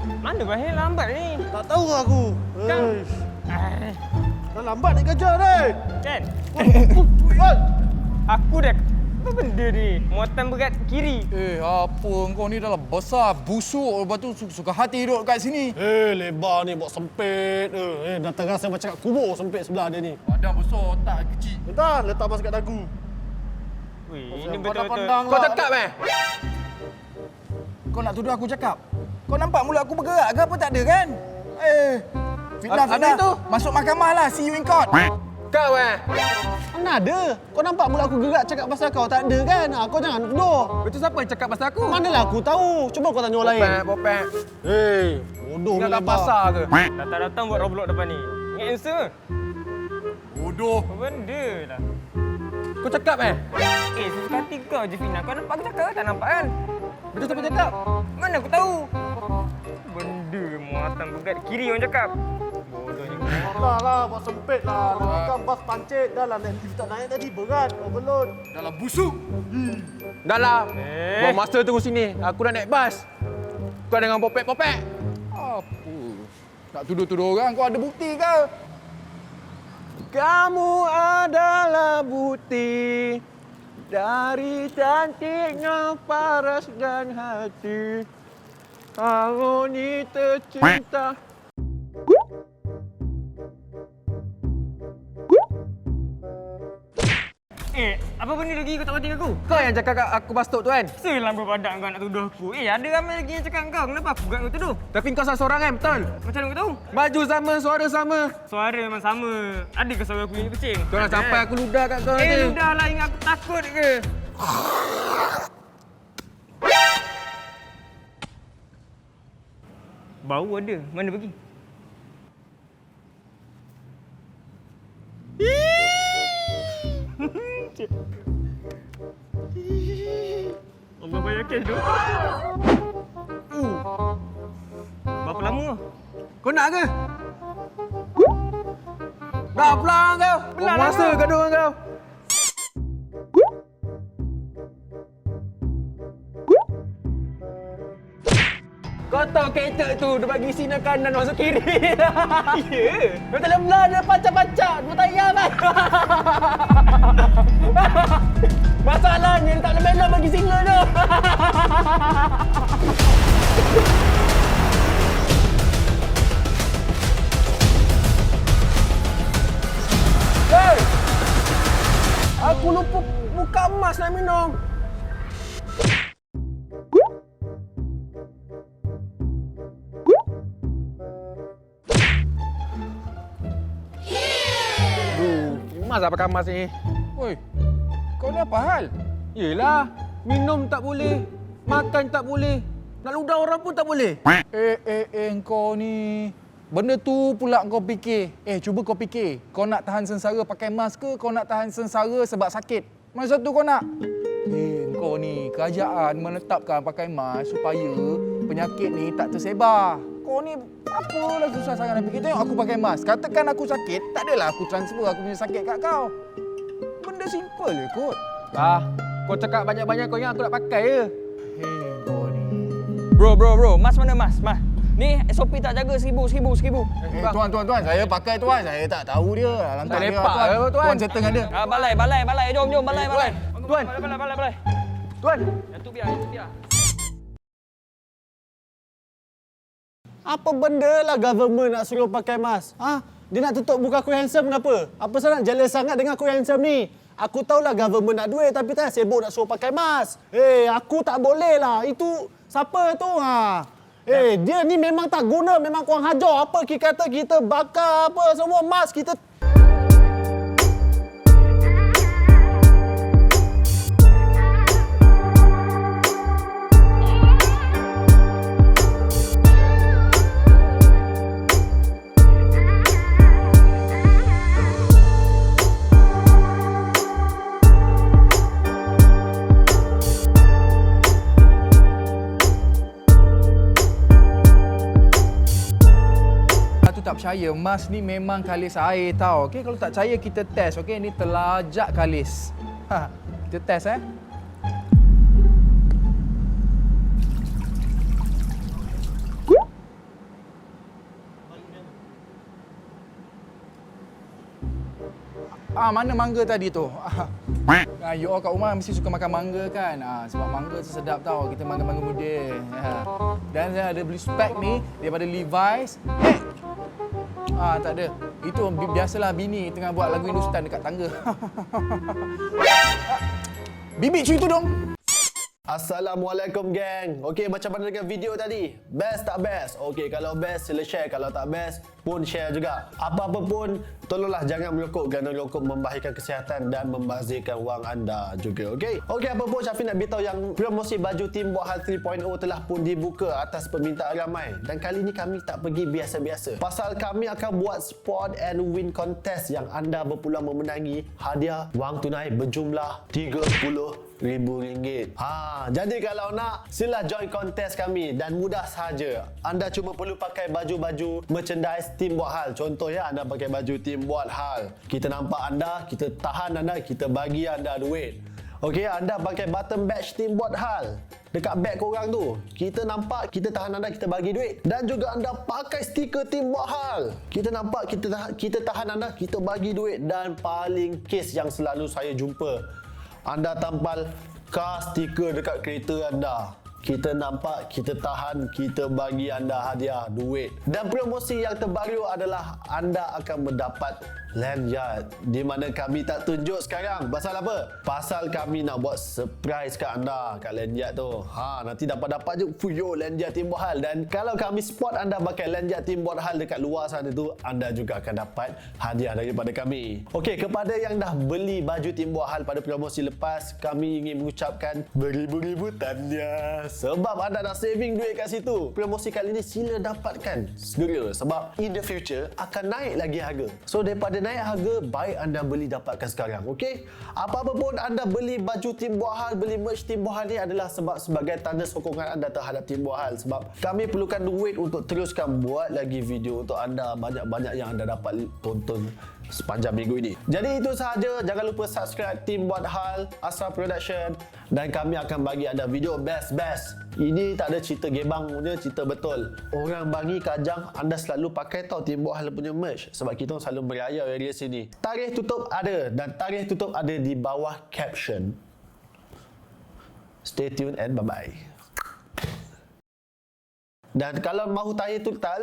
Eh, mana Bahir lambat ni? Tak tahu aku. Kang. Eish, Ah, Dah lambat nak kerja ni. kan? Oi. Aku dah... Apa benda ni? Muatan berat kiri. Eh, apa kau ni dah lah besar, busuk, lepas tu su- suka hati duduk kat sini. Eh, lebar ni buat sempit. Eh, eh dah terasa macam kat kubur sempit sebelah dia ni. Badan besar, otak kecil. Bentar, letak mas kat dagu. Wih, ini betul-betul. Kau lah. cakap eh? Kau nak tuduh aku cakap? Kau nampak mulut aku bergerak ke apa tak ada kan? Eh, fitnah, Ada fitnah. tu. Masuk mahkamah lah, see you in court. Kau eh? Mana ada? Kau nampak mulut aku gerak cakap pasal kau tak ada kan? Ah, kau jangan tuduh. Betul siapa yang cakap pasal aku? Manalah aku tahu. Cuba kau tanya orang lain. Popek, popek. Hei, bodoh Ingat ni lebar. pasar ke? Datang-datang buat Roblox depan ni. Ingat answer. Bodoh. Apa benda lah. Kau cakap eh? Eh, sesuka hati kau je Fina. Kau nampak aku cakap tak nampak kan? Betul siapa cakap? Mana aku tahu? Benda muatan berat kiri orang cakap. Lah lah, buat sempit lah. Nak makan bas pancit. Dah lah, lift tak naik tadi. Berat, overload. Dah lah busuk. Dah lah. Eh. Buang masa tunggu sini. Aku dah naik bas. Kau dengan popek-popek. Apa? Nak tuduh-tuduh orang, kau ada bukti ke? Kamu adalah bukti dari cantiknya paras dan hati. Harmoni tercinta. Eh, apa benda lagi kau tak penting aku? Kau yang cakap kat aku bas tu kan? Selang berpadak kau nak tuduh aku. Eh, ada ramai lagi yang cakap kau. Kenapa aku gak kau tuduh? Tapi kau salah seorang kan, betul? Macam mana kau tahu? Baju sama, suara sama. Suara memang sama. Ada ke suara aku yang kucing? Kau nak sampai kan? aku ludah kat kau Eh, ni. sudah lah ingat aku takut ke? Bau ada. Mana pergi? Allah bayarkan tu. Uh. Berapa lama? Kau nak ke? Dah pelang kau. Buang lah masa kau. gaduh dengan kau. Kau tahu kereta tu dia bagi sinar kanan masuk kiri. Ya. Dia tak belah dia pacak-pacak. Dua tayar kan. Masalahnya dia tak boleh belok bagi signal tu. Hey! Aku lupa buka emas nak minum. Duh, emas apa kamas ni? Oi, kau ni apa hal? Yelah, minum tak boleh, makan tak boleh, nak ludah orang pun tak boleh. Eh, eh, eh, kau ni... Benda tu pula kau fikir. Eh, cuba kau fikir. Kau nak tahan sengsara pakai mask ke kau nak tahan sengsara sebab sakit? Mana satu kau nak? Eh, kau ni kerajaan menetapkan pakai mask supaya penyakit ni tak tersebar. Kau ni apalah susah sangat nak fikir. Tengok aku pakai mask. Katakan aku sakit, tak adalah aku transfer aku punya sakit kat kau. Benda simple je kot. Ah, kau cakap banyak-banyak kau ingat aku nak pakai je. Eh, kau ni. Bro, bro, bro. Mas mana mas? Mas. Ni SOP tak jaga seribu, seribu, seribu. Eh, tuan, tuan, tuan. Saya pakai tuan. Saya tak tahu dia. Lantak Tak dia. lepak tuan. ke, tuan? Tuan settle dengan dia. Ah, balai, balai, balai. Jom, jom, balai, Eh, balai. tuan, tuan. Balai, balai, balai, balai. Tuan, Yang tu biar, yang tu biar. Apa benda lah government nak suruh pakai mask? Ha? Dia nak tutup muka aku handsome kenapa? Apa sangat jealous sangat dengan aku handsome ni? Aku tahulah government nak duit tapi tak sibuk nak suruh pakai mask. Eh, aku tak boleh lah. Itu siapa tu? Ha? Eh, dia ni memang tak guna, memang kurang hajar. Apa kita kata kita bakar apa semua mask kita percaya mas ni memang kalis air tau. Okey kalau tak percaya kita test. Okey ni telajak kalis. Ha. Kita test eh. Ah mana mangga tadi tu? Ah. ah you all kat rumah mesti suka makan mangga kan? Ah sebab mangga tu sedap tau. Kita mangga-mangga muda. Ah. Dan saya ada beli spek ni daripada Levi's. Ah, tak ada. Itu bi- biasalah bini tengah buat lagu Hindustan dekat tangga. Bibi cuy tu dong. Assalamualaikum geng. Okey, macam mana dengan video tadi? Best tak best? Okey, kalau best sila share, kalau tak best pun share juga. Apa-apa pun tolonglah jangan merokok kerana rokok membahayakan kesihatan dan membazirkan wang anda juga. Okey. Okey, apa pun Syafiq nak beritahu yang promosi baju tim Buat Hal 3.0 telah pun dibuka atas permintaan ramai. Dan kali ini kami tak pergi biasa-biasa. Pasal kami akan buat sport and win contest yang anda berpeluang memenangi hadiah wang tunai berjumlah 30 ribu ringgit. Ha, jadi kalau nak sila join kontes kami dan mudah saja. Anda cuma perlu pakai baju-baju merchandise tim buat hal. Contoh ya anda pakai baju tim buat hal. Kita nampak anda, kita tahan anda, kita bagi anda duit. Okey, anda pakai button badge tim buat hal. Dekat beg korang tu. Kita nampak, kita tahan anda, kita bagi duit. Dan juga anda pakai stiker tim buat hal. Kita nampak, kita tahan, kita tahan anda, kita bagi duit. Dan paling kes yang selalu saya jumpa. Anda tampal car stiker dekat kereta anda. Kita nampak, kita tahan, kita bagi anda hadiah duit. Dan promosi yang terbaru adalah anda akan mendapat lanyard di mana kami tak tunjuk sekarang. Pasal apa? Pasal kami nak buat surprise kat anda kat lanyard tu. Ha, nanti dapat-dapat je fuyo lanyard tim hal dan kalau kami spot anda pakai lanyard tim hal dekat luar sana tu, anda juga akan dapat hadiah daripada kami. Okey, kepada yang dah beli baju tim hal pada promosi lepas, kami ingin mengucapkan beribu-ribu tahniah sebab anda dah saving duit kat situ. Promosi kali ni sila dapatkan segera sebab in the future akan naik lagi harga. So daripada naik harga, baik anda beli dapatkan sekarang. Okey? Apa-apa pun anda beli baju tim buat hal, beli merch tim buat hal ni adalah sebab sebagai tanda sokongan anda terhadap tim buat hal sebab kami perlukan duit untuk teruskan buat lagi video untuk anda banyak-banyak yang anda dapat tonton sepanjang minggu ini. Jadi itu sahaja. Jangan lupa subscribe tim buat hal Asra Production dan kami akan bagi anda video best-best. Ini tak ada cerita gebang punya, cerita betul. Orang Bangi Kajang anda selalu pakai tau tim buat hal punya merch sebab kita selalu beraya area sini. Tarikh tutup ada dan tarikh tutup ada di bawah caption. Stay tuned and bye-bye. Dan kalau mahu tarikh tu tak